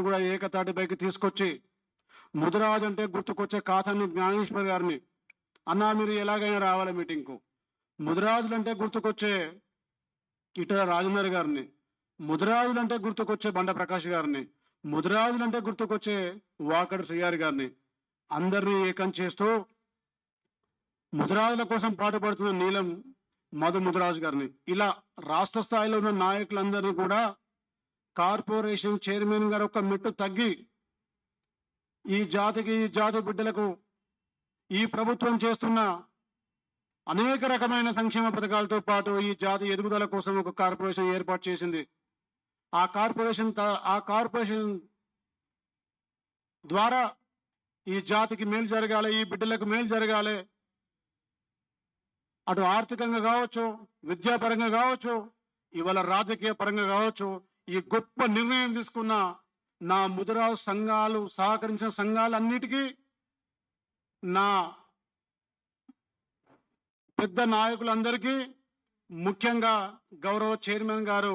అందరిని కూడా ఏకతాటిపైకి తీసుకొచ్చి ముదిరాజ్ అంటే గుర్తుకొచ్చే కాసాని జ్ఞానేశ్వర్ గారిని. అన్నా మీరు ఎలాగైనా రావాలి మీటింగ్కు. ముదిరాజులు అంటే గుర్తుకొచ్చే ఇటల రాజేందర్ గారిని. ముదిరాజులు అంటే గుర్తుకొచ్చే బండ ప్రకాష్ గారిని. ముదిరాజులు అంటే గుర్తుకొచ్చే వాకడు శ్రీయారి గారిని. అందరినీ ఏకం చేస్తూ ముదిరాజుల కోసం పాటుపడుతున్న నీలం మధు ముదిరాజు గారిని. ఇలా రాష్ట్ర స్థాయిలో ఉన్న నాయకులందరినీ కూడా కార్పొరేషన్ చైర్మన్ గారు ఒక మెట్టు తగ్గి ఈ జాతికి ఈ జాతి బిడ్డలకు ఈ ప్రభుత్వం చేస్తున్న అనేక రకమైన సంక్షేమ పథకాలతో పాటు ఈ జాతి ఎదుగుదల కోసం ఒక కార్పొరేషన్ ఏర్పాటు చేసింది. ఆ కార్పొరేషన్ ఆ కార్పొరేషన్ ద్వారా ఈ జాతికి మేలు జరగాలి ఈ బిడ్డలకు మేలు జరగాలి. అటు ఆర్థికంగా కావచ్చు విద్యాపరంగా కావచ్చు ఇవాళ రాజకీయ పరంగా కావచ్చు ఈ గొప్ప నిర్ణయం తీసుకున్న నా ముదిరావు సంఘాలు సహకరించిన సంఘాలన్నిటికీ నా పెద్ద నాయకులందరికీ ముఖ్యంగా గౌరవ చైర్మన్ గారు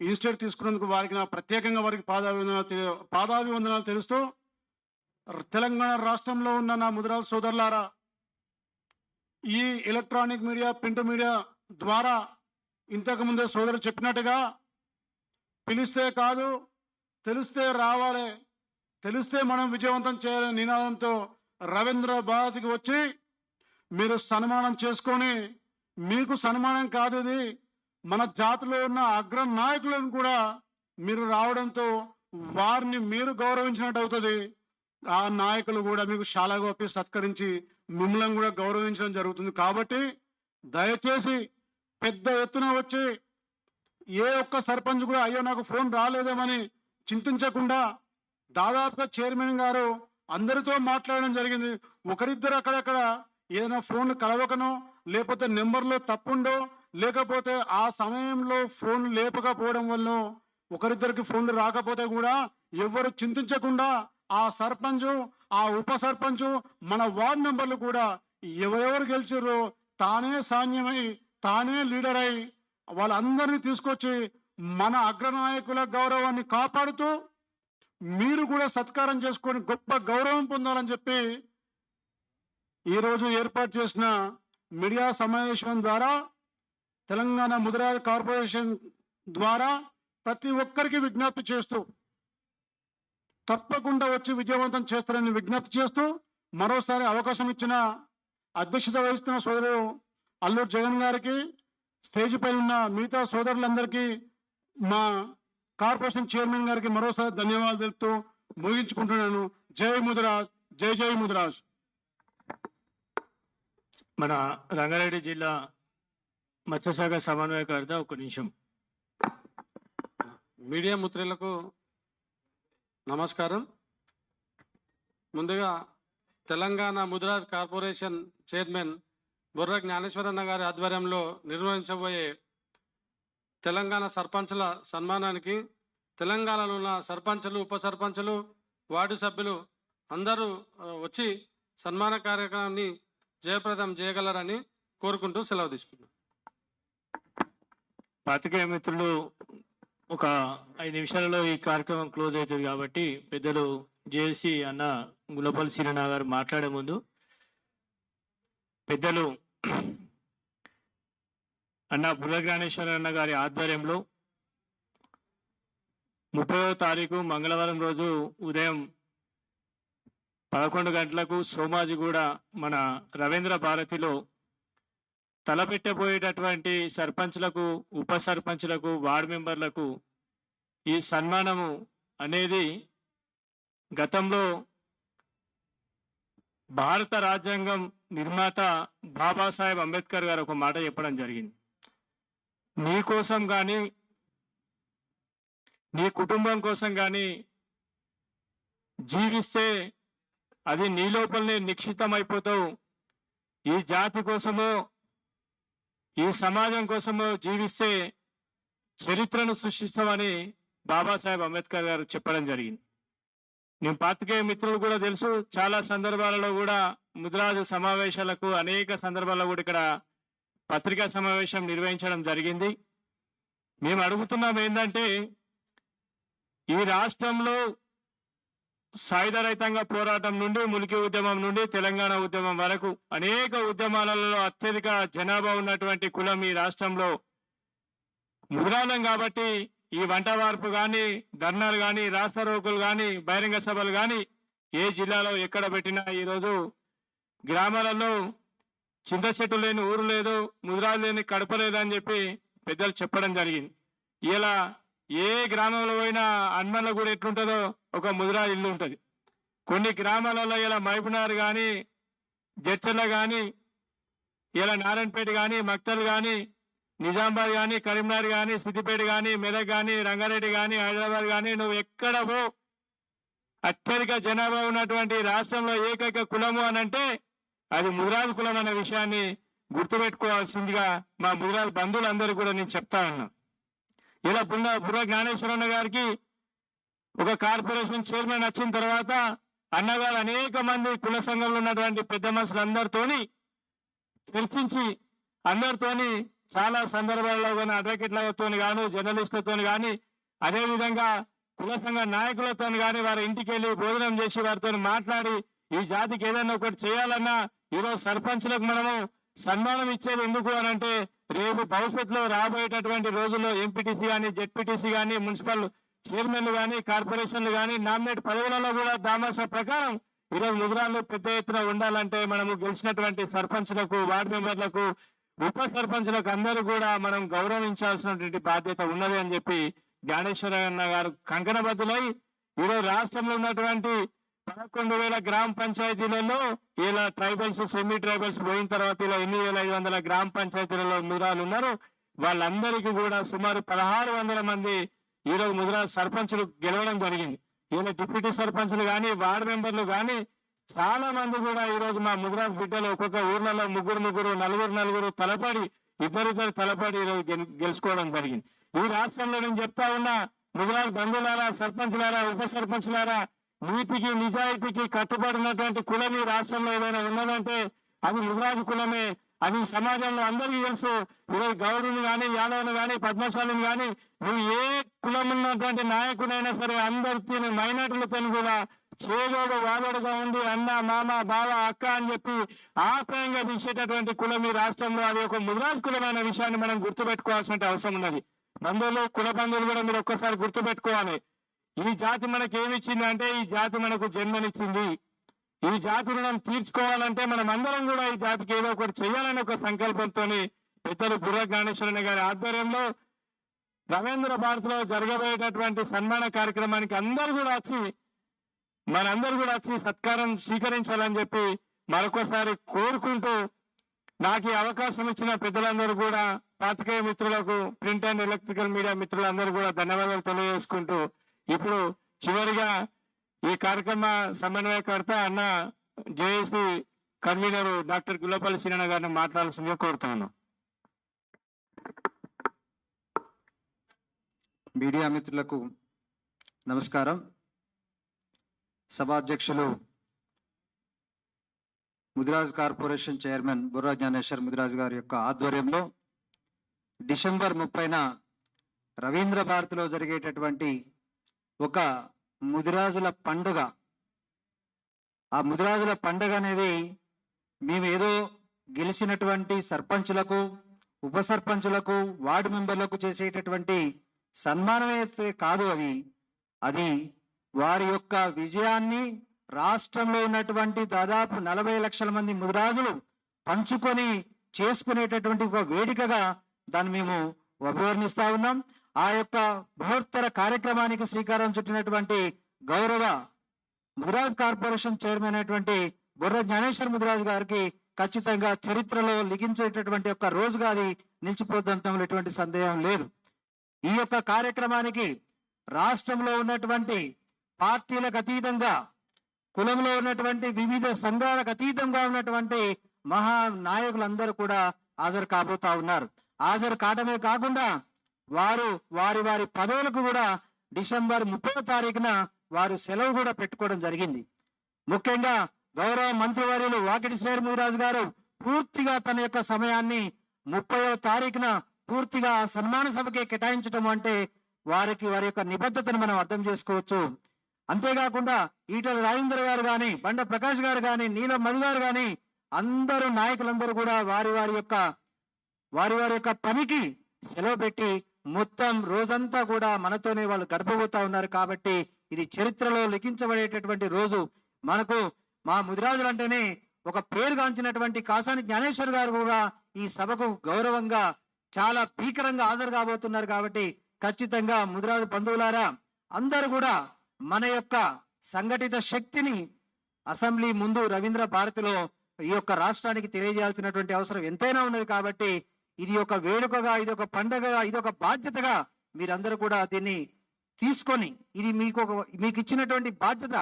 ఇన్స్టిట్యూట్ తీసుకున్నందుకు వారికి నా ప్రత్యేకంగా వారికి పాదాభివందనాలు పాదాభివందనాలు తెలుస్తూ తెలంగాణ రాష్ట్రంలో ఉన్న నా ముదిరాల సోదరులారా ఈ ఎలక్ట్రానిక్ మీడియా ప్రింట్ మీడియా ద్వారా ఇంతకు ముందే సోదరు చెప్పినట్టుగా పిలిస్తే కాదు తెలిస్తే రావాలి తెలిస్తే మనం విజయవంతం చేయాలనే నినాదంతో రవీంద్ర భారతికి వచ్చి మీరు సన్మానం చేసుకొని మీకు సన్మానం కాదు ఇది మన జాతిలో ఉన్న అగ్ర నాయకులను కూడా మీరు రావడంతో వారిని మీరు గౌరవించినట్టు అవుతుంది. ఆ నాయకులు కూడా మీకు చాలా గొప్ప సత్కరించి మిమ్మల్ని కూడా గౌరవించడం జరుగుతుంది. కాబట్టి దయచేసి పెద్ద ఎత్తున వచ్చి ఏ ఒక్క సర్పంచ్ కూడా అయ్యో నాకు ఫోన్ రాలేదేమని చింతించకుండా దాదాపుగా చైర్మన్ గారు అందరితో మాట్లాడడం జరిగింది. ఒకరిద్దరు అక్కడక్కడ ఏదైనా ఫోన్ కలవకనో లేకపోతే నెంబర్లో తప్పుండో లేకపోతే ఆ సమయంలో ఫోన్ లేపకపోవడం వల్ల ఒకరిద్దరికి ఫోన్లు రాకపోతే కూడా ఎవరు చింతించకుండా ఆ సర్పంచ్ ఆ ఉప సర్పంచ్ మన వార్డు మెంబర్లు కూడా ఎవరెవరు గెలిచారో తానే సాన్యమై తానే లీడర్ అయి వాళ్ళందరినీ తీసుకొచ్చి మన అగ్రనాయకుల గౌరవాన్ని కాపాడుతూ మీరు కూడా సత్కారం చేసుకొని గొప్ప గౌరవం పొందాలని చెప్పి ఈ రోజు ఏర్పాటు చేసిన మీడియా సమావేశం ద్వారా తెలంగాణ ముద్రా కార్పొరేషన్ ద్వారా ప్రతి ఒక్కరికి విజ్ఞప్తి చేస్తూ తప్పకుండా వచ్చి విజయవంతం చేస్తారని విజ్ఞప్తి చేస్తూ మరోసారి అవకాశం ఇచ్చిన అధ్యక్షత వహిస్తున్న సోదరు అల్లూరు జగన్ గారికి స్టేజ్ పై ఉన్న మిగతా సోదరులందరికీ మా కార్పొరేషన్ చైర్మన్ గారికి మరోసారి ధన్యవాదాలు తెలుపుతూ ముగించుకుంటున్నాను. జై ముదిరాజ్ జై జై ముదిరాజ్. మన రంగారెడ్డి జిల్లా మత్స్యశాఖ సమన్వయకర్త ఒక నిమిషం. మీడియా మిత్రులకు నమస్కారం. ముందుగా తెలంగాణ ముద్రాజ్ కార్పొరేషన్ చైర్మన్ బుర్ర జ్ఞానేశ్వరన్న గారి ఆధ్వర్యంలో నిర్వహించబోయే తెలంగాణ సర్పంచుల సన్మానానికి తెలంగాణలో ఉన్న సర్పంచులు ఉప సర్పంచులు వార్డు సభ్యులు అందరూ వచ్చి సన్మాన కార్యక్రమాన్ని జయప్రదం చేయగలరని కోరుకుంటూ సెలవు తీసుకున్నాం పాతికేయ మిత్రులు ఒక ఐదు నిమిషాలలో ఈ కార్యక్రమం క్లోజ్ అవుతుంది కాబట్టి పెద్దలు జేఏసీ అన్న గులపల్లి సిరినా గారు మాట్లాడే ముందు పెద్దలు అన్న బుర్రజ్ఞానేశ్వర అన్న గారి ఆధ్వర్యంలో ముప్పైవ తారీఖు మంగళవారం రోజు ఉదయం పదకొండు గంటలకు సోమాజిగూడ మన రవీంద్ర భారతిలో తలపెట్టబోయేటటువంటి సర్పంచ్లకు ఉప సర్పంచ్లకు వార్డు మెంబర్లకు ఈ సన్మానము అనేది గతంలో భారత రాజ్యాంగం నిర్మాత బాబాసాహెబ్ అంబేద్కర్ గారు ఒక మాట చెప్పడం జరిగింది. నీ కోసం కానీ నీ కుటుంబం కోసం కానీ జీవిస్తే అది నీ లోపలనే నిక్షితం అయిపోతావు ఈ జాతి కోసమో ఈ సమాజం కోసమో జీవిస్తే చరిత్రను సృష్టిస్తామని బాబాసాహెబ్ అంబేద్కర్ గారు చెప్పడం జరిగింది. నేను పాతికేయ మిత్రులు కూడా తెలుసు చాలా సందర్భాలలో కూడా ముద్రాజు సమావేశాలకు అనేక సందర్భాల్లో కూడా ఇక్కడ పత్రికా సమావేశం నిర్వహించడం జరిగింది. మేము అడుగుతున్నాం ఏంటంటే ఈ రాష్ట్రంలో సాయుధ రైతాంగ పోరాటం నుండి ములికి ఉద్యమం నుండి తెలంగాణ ఉద్యమం వరకు అనేక ఉద్యమాలలో అత్యధిక జనాభా ఉన్నటువంటి కులం ఈ రాష్ట్రంలో ముద్రాలం కాబట్టి ఈ వంట వార్పు కానీ ధర్నాలు గాని రాస్తారోకులు కానీ బహిరంగ సభలు కానీ ఏ జిల్లాలో ఎక్కడ పెట్టినా ఈ రోజు గ్రామాలలో చింత చెట్టు లేని ఊరు లేదు ముద్రాలు లేని కడప లేదు అని చెప్పి పెద్దలు చెప్పడం జరిగింది. ఇలా ఏ గ్రామంలో పోయినా అన్మన్ల కూడా ఎట్లుంటుందో ఒక ముద్రా ఇల్లు ఉంటుంది. కొన్ని గ్రామాలలో ఇలా మైపునార్ కానీ జడ్చర్ల కానీ ఇలా నారాయణపేట కానీ మక్తల్ కానీ నిజామాబాద్ కానీ కరీంనగర్ కానీ సిద్దిపేట కానీ మెదక్ కానీ రంగారెడ్డి కానీ హైదరాబాద్ కానీ నువ్వు ఎక్కడ పో అత్యధిక జనాభా ఉన్నటువంటి రాష్ట్రంలో ఏకైక కులము అని అంటే అది ముదిరాజు కులం అనే విషయాన్ని గుర్తుపెట్టుకోవాల్సిందిగా మా ముదిరాజు బంధువులందరూ కూడా నేను చెప్తా ఉన్నా. ఇలా బుర్ర బుర్ర జ్ఞానేశ్వరన్న గారికి ఒక కార్పొరేషన్ చైర్మన్ వచ్చిన తర్వాత అన్నగారు అనేక మంది కుల సంఘంలో ఉన్నటువంటి పెద్ద మనుషులందరితోని చర్చించి అందరితోని చాలా సందర్భాల్లో కానీ అడ్వకేట్లతో గాను జర్నలిస్టులతో గాని అదే విధంగా కుల సంఘ నాయకులతో గాని వారి ఇంటికి వెళ్ళి భోజనం చేసి వారితో మాట్లాడి ఈ జాతికి ఏదైనా ఒకటి చేయాలన్నా ఈరోజు సర్పంచ్లకు మనము సన్మానం ఇచ్చేది ఎందుకు అని అంటే రేపు భవిష్యత్తులో రాబోయేటటువంటి రోజుల్లో ఎంపీటీసీ కానీ జెడ్పీటీసీ కానీ మున్సిపల్ చైర్మన్లు కానీ కార్పొరేషన్లు కానీ నామినేట్ పదవులలో కూడా దామాషా ప్రకారం ఈరోజు వివరాలు పెద్ద ఎత్తున ఉండాలంటే మనము గెలిచినటువంటి సర్పంచ్లకు వార్డు మెంబర్లకు ఉప సర్పంచ్లకు అందరూ కూడా మనం గౌరవించాల్సినటువంటి బాధ్యత ఉన్నది అని చెప్పి జ్ఞానేశ్వర గారు కంకణబద్దులై ఈరోజు రాష్ట్రంలో ఉన్నటువంటి పదకొండు వేల గ్రామ పంచాయతీలలో ఇలా ట్రైబల్స్ సెమీ ట్రైబల్స్ పోయిన తర్వాత ఇలా ఎనిమిది వేల ఐదు వందల గ్రామ పంచాయతీలలో ముద్రాలు ఉన్నారు. వాళ్ళందరికీ కూడా సుమారు పదహారు వందల మంది ఈరోజు ముద్రా సర్పంచులు గెలవడం జరిగింది. ఈయన డిప్యూటీ సర్పంచ్లు కానీ వార్డు మెంబర్లు కానీ చాలా మంది కూడా ఈ రోజు మా ముద్రా బిడ్డలు ఒక్కొక్క ఊర్లలో ముగ్గురు ముగ్గురు నలుగురు నలుగురు తలపడి ఇద్దరిద్దరు తలపడి ఈరోజు గెలుచుకోవడం జరిగింది. ఈ రాష్ట్రంలో నేను చెప్తా ఉన్నా ముద్రాజ్ బంధువులారా సర్పంచ్లారా ఉప సర్పంచ్లారా నీతికి నిజాయితీకి కట్టుబడినటువంటి కులం ఈ రాష్ట్రంలో ఏదైనా ఉన్నదంటే అది ముద్రాజు కులమే. అది సమాజంలో అందరికీ తెలుసు. ఈరోజు గౌరుని కానీ యాదవ్ని గాని పద్మశాలిని కానీ నువ్వు ఏ కులం ఉన్నటువంటి నాయకుడైనా సరే అందరికీ మైనార్టీలతో కూడా చేదోడు వాదోడుగా ఉండి అన్న మామ బావ అక్క అని చెప్పి ఆప్యాయంగా పిలిచేటటువంటి కులం ఈ రాష్ట్రంలో అది ఒక ముద్రాజ్ కులమైన విషయాన్ని మనం గుర్తుపెట్టుకోవాల్సిన అవసరం ఉన్నది. బంధువులు కుల బంధువులు కూడా మీరు ఒక్కసారి గుర్తుపెట్టుకోవాలి. ఈ జాతి మనకి ఏమిచ్చింది అంటే ఈ జాతి మనకు జన్మనిచ్చింది. ఈ జాతి రుణం తీర్చుకోవాలంటే మనం అందరం కూడా ఈ జాతికి ఏదో ఒకటి చేయాలని ఒక సంకల్పంతోని పెద్దలు బుర్ర జ్ఞానేశ్వరణ గారి ఆధ్వర్యంలో రవీంద్ర భారత్లో జరగబోయేటటువంటి సన్మాన కార్యక్రమానికి అందరు కూడా వచ్చి మనందరూ కూడా వచ్చి సత్కారం స్వీకరించాలని చెప్పి మరొకసారి కోరుకుంటూ నాకు ఈ అవకాశం ఇచ్చిన పెద్దలందరూ కూడా పాతికేయ మిత్రులకు ప్రింట్ అండ్ ఎలక్ట్రికల్ మీడియా మిత్రులందరూ కూడా ధన్యవాదాలు తెలియజేసుకుంటూ ఇప్పుడు చివరిగా ఈ కార్యక్రమ సమన్వయకర్త అన్న జేఏసీ కన్వీనర్ డాక్టర్ గుల్లపల్లి సినన్న గారిని మాట్లాడాల్సిందిగా కోరుతున్నాను. మీడియా మిత్రులకు నమస్కారం. సభాధ్యక్షులు ముదిరాజ్ కార్పొరేషన్ చైర్మన్ బుర్రా జ్ఞానేశ్వర్ ముదిరాజ్ గారి యొక్క ఆధ్వర్యంలో డిసెంబర్ ముప్పైన రవీంద్ర భారతిలో జరిగేటటువంటి ఒక ముదిరాజుల పండుగ. ఆ ముదిరాజుల పండుగ అనేది మేము ఏదో గెలిచినటువంటి సర్పంచులకు ఉప సర్పంచులకు వార్డు మెంబర్లకు చేసేటటువంటి సన్మానం అయితే కాదు అది. అది వారి యొక్క విజయాన్ని రాష్ట్రంలో ఉన్నటువంటి దాదాపు నలభై లక్షల మంది ముదిరాజులు పంచుకొని చేసుకునేటటువంటి ఒక వేదికగా దాన్ని మేము అభివర్ణిస్తా ఉన్నాం. ఆ యొక్క బృహత్తర కార్యక్రమానికి శ్రీకారం చుట్టినటువంటి గౌరవ ముదిరాజ్ కార్పొరేషన్ చైర్మన్ అయినటువంటి బుర్ర జ్ఞానేశ్వర్ ముదిరాజు గారికి ఖచ్చితంగా చరిత్రలో లిఖించేటటువంటి ఒక రోజుగా అది నిలిచిపోతుండటంలో ఎటువంటి సందేహం లేదు. ఈ యొక్క కార్యక్రమానికి రాష్ట్రంలో ఉన్నటువంటి పార్టీలకు అతీతంగా కులంలో ఉన్నటువంటి వివిధ సంఘాలకు అతీతంగా ఉన్నటువంటి మహా నాయకులందరూ కూడా హాజరు కాబోతా ఉన్నారు. హాజరు కావడమే కాకుండా వారు వారి వారి పదవులకు కూడా డిసెంబర్ ముప్పై తారీఖున వారు సెలవు కూడా పెట్టుకోవడం జరిగింది. ముఖ్యంగా గౌరవ మంత్రివర్యులు వాకిటి శ్రీరాజు గారు పూర్తిగా తన యొక్క సమయాన్ని ముప్పైవ తారీఖున పూర్తిగా సన్మాన సభకే కేటాయించడం అంటే వారికి వారి యొక్క నిబద్ధతను మనం అర్థం చేసుకోవచ్చు. అంతేకాకుండా ఈటల రాజేంద్ర గారు గాని బండ ప్రకాష్ గారు గాని నీలం మధు గారు గాని అందరూ నాయకులందరూ కూడా వారి వారి యొక్క వారి వారి యొక్క పనికి సెలవు పెట్టి మొత్తం రోజంతా కూడా మనతోనే వాళ్ళు గడపబోతా ఉన్నారు కాబట్టి ఇది చరిత్రలో లిఖించబడేటటువంటి రోజు. మనకు మా ముదిరాజులు అంటేనే ఒక పేరుగాంచినటువంటి కాసాని జ్ఞానేశ్వర్ గారు కూడా ఈ సభకు గౌరవంగా చాలా భీకరంగా హాజరు కాబోతున్నారు కాబట్టి ఖచ్చితంగా ముదిరాజు బంధువులారా అందరూ కూడా మన యొక్క సంఘటిత శక్తిని అసెంబ్లీ ముందు రవీంద్ర భారతిలో ఈ యొక్క రాష్ట్రానికి తెలియజేయాల్సినటువంటి అవసరం ఎంతైనా ఉన్నది కాబట్టి ఇది ఒక వేడుకగా ఇది ఒక పండగగా ఇది ఒక బాధ్యతగా మీరందరూ కూడా దీన్ని తీసుకొని ఇది మీకు ఒక మీకు ఇచ్చినటువంటి బాధ్యత.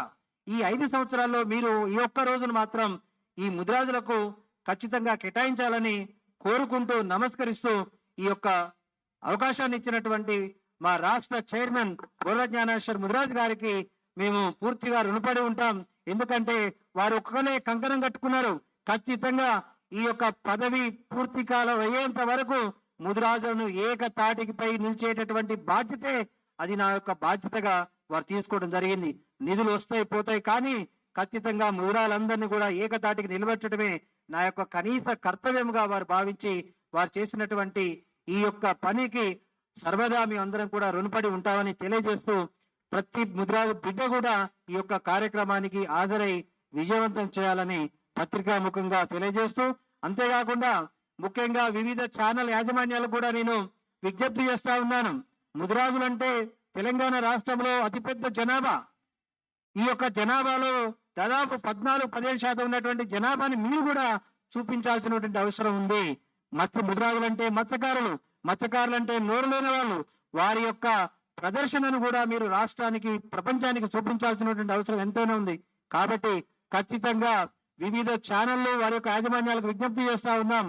ఈ ఐదు సంవత్సరాల్లో మీరు ఈ ఒక్క రోజును మాత్రం ఈ ముద్రాజులకు ఖచ్చితంగా కేటాయించాలని కోరుకుంటూ నమస్కరిస్తూ ఈ యొక్క అవకాశాన్ని ఇచ్చినటువంటి మా రాష్ట్ర చైర్మన్ బుర్ర జ్ఞానేశ్వర్ ముదిరాజ్ గారికి మేము పూర్తిగా రుణపడి ఉంటాం. ఎందుకంటే వారు ఒక్కనే కంకణం కట్టుకున్నారు. ఖచ్చితంగా ఈ యొక్క పదవి పూర్తి కాలం అయ్యేంత వరకు ముదిరాజులను ఏక తాటికిపై నిలిచేటటువంటి బాధ్యతే అది నా యొక్క బాధ్యతగా వారు తీసుకోవడం జరిగింది. నిధులు వస్తాయి పోతాయి కానీ ఖచ్చితంగా ముదిరాలందరినీ కూడా ఏకతాటికి నిలబెట్టడమే నా యొక్క కనీస కర్తవ్యంగా వారు భావించి వారు చేసినటువంటి ఈ యొక్క పనికి సర్వదా మేము అందరం కూడా రుణపడి ఉంటామని తెలియజేస్తూ ప్రతి ముద్రాజు బిడ్డ కూడా ఈ యొక్క కార్యక్రమానికి హాజరై విజయవంతం చేయాలని పత్రికా ముఖంగా తెలియజేస్తూ అంతేకాకుండా ముఖ్యంగా వివిధ ఛానల్ యాజమాన్యాలకు కూడా నేను విజ్ఞప్తి చేస్తా ఉన్నాను. ముదిరాజులంటే తెలంగాణ రాష్ట్రంలో అతిపెద్ద జనాభా. ఈ యొక్క జనాభాలో దాదాపు పద్నాలుగు పదిహేను శాతం ఉన్నటువంటి జనాభాని మీరు కూడా చూపించాల్సినటువంటి అవసరం ఉంది. మత్స్య ముద్రాజులంటే మత్స్యకారులు. మత్స్యకారులంటే నోరు లేని వాళ్ళు. వారి యొక్క ప్రదర్శనను కూడా మీరు రాష్ట్రానికి ప్రపంచానికి చూపించాల్సినటువంటి అవసరం ఎంతైనా ఉంది. కాబట్టి ఖచ్చితంగా వివిధ ఛానళ్ళు వారి యొక్క యాజమాన్యాలకు విజ్ఞప్తి చేస్తా ఉన్నాం.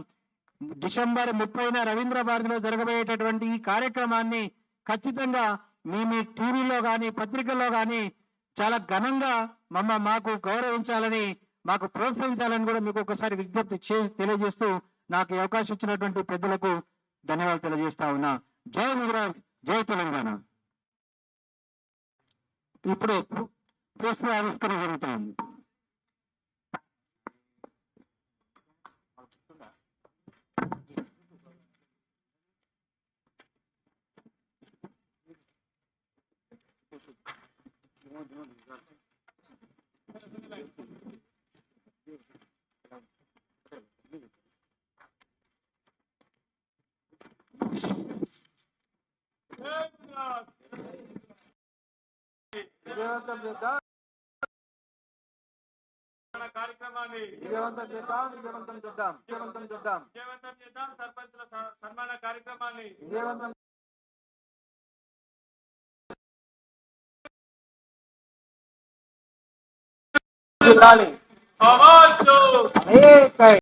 డిసెంబర్ ముప్పైన రవీంద్ర భారతిలో జరగబోయేటటువంటి ఈ కార్యక్రమాన్ని ఖచ్చితంగా మీ మీ టీవీలో గాని పత్రికల్లో గాని చాలా ఘనంగా మమ్మ మాకు గౌరవించాలని మాకు ప్రోత్సహించాలని కూడా మీకు ఒకసారి విజ్ఞప్తి చే తెలియజేస్తూ నాకు అవకాశం ఇచ్చినటువంటి పెద్దలకు ధన్యవాదాలు తెలియజేస్తా ఉన్నా. జై గుజరాత్ జై తెలంగాణ. ఇప్పుడు పుష్ప ఆవిష్కరణ జరుగుతుంది. విజయవంతం చేద్దాం కార్యక్రమాన్ని విజయవంతం చేద్దాం విజయవంతం చేద్దాం విజయవంతం చేద్దాం. విజయవంతం చేద్దాం. సర్పంచుల సన్మాన కార్యక్రమాన్ని విజయవంతం అనేక